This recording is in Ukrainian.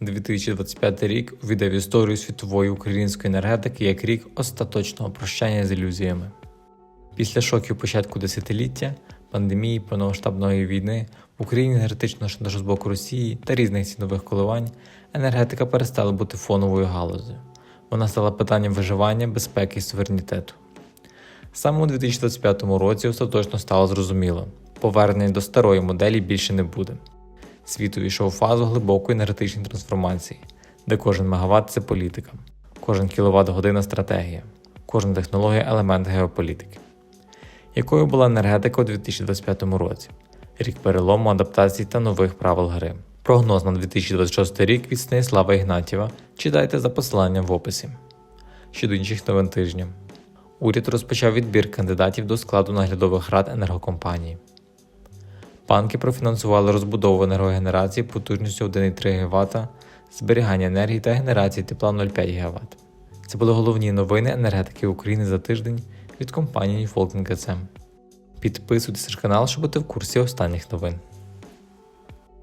2025 рік увійде в історію світової української енергетики як рік остаточного прощання з ілюзіями. Після шоків початку десятиліття, пандемії, повномасштабної війни, в Україні енергетичного шантажу з боку Росії та різних цінових коливань, енергетика перестала бути фоновою галузею. Вона стала питанням виживання, безпеки і суверенітету. Саме у 2025 році остаточно стало зрозуміло, повернення до старої моделі більше не буде. Світ увійшов у фазу глибокої енергетичної трансформації, де кожен мегаватт це політика, кожен кіловат година стратегія, кожна технологія елемент геополітики. Якою була енергетика у 2025 році? Рік перелому, адаптації та нових правил гри. Прогноз на 2026 рік від Станіслава Ігнатєва читайте за посиланням в описі. Щодо інших новин тижня. Уряд розпочав відбір кандидатів до складу наглядових рад енергокомпанії. Банки профінансували розбудову енергогенерації потужністю 1,3 ГВт, зберігання енергії та генерації тепла 0,5 ГВт. Це були головні новини енергетики України за тиждень від компанії GSM. Підписуйтесь на канал, щоб бути в курсі останніх новин.